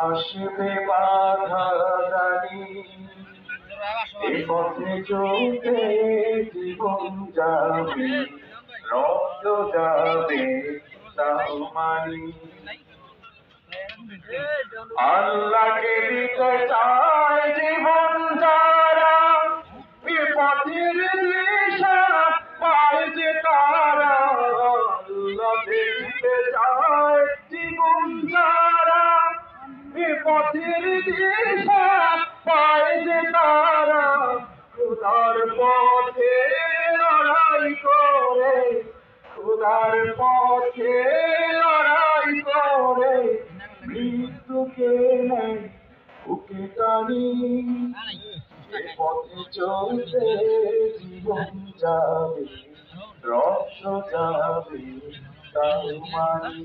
আসবে বাধা জানি। এই পথে চলতে জীবন যাবে, রক্ত যাবে, তাও মানি। আল্লাহকে দিতে চায় জীবন বিপদের দিশা পায় যে তারা খুদার পথে লড়াই করে খুদার পথে লড়াই করে। মৃত্যুকে নেয় বুকে টানি। পথে চলতে জীবন যাবে রক্ত যাবে তাও মানি।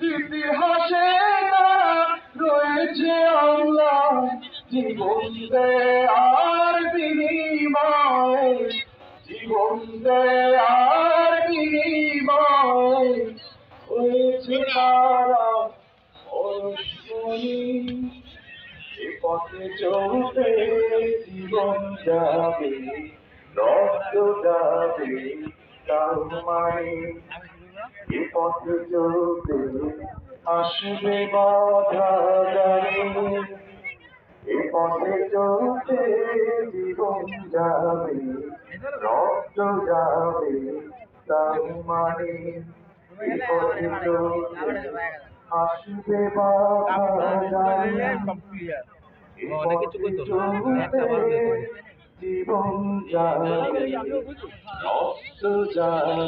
ইতিহাসে রয়েছে অম্লান জীবন দেয়ার বিনিময়ে। জীবন দেয়ার বিনিময়ে। হয়েছে তারা পথে চলতে জীবন যাবে, রক্ত যাবে তার মানে পথে চলতে আসবে বাধা জানে এ পথে চলতে জীবন যাবে রক্ত যাবে তার মানে এ পথে চলতে আসবে বাধা জানে এ পথে চলতে জীবন যাবে রক্ত যাবে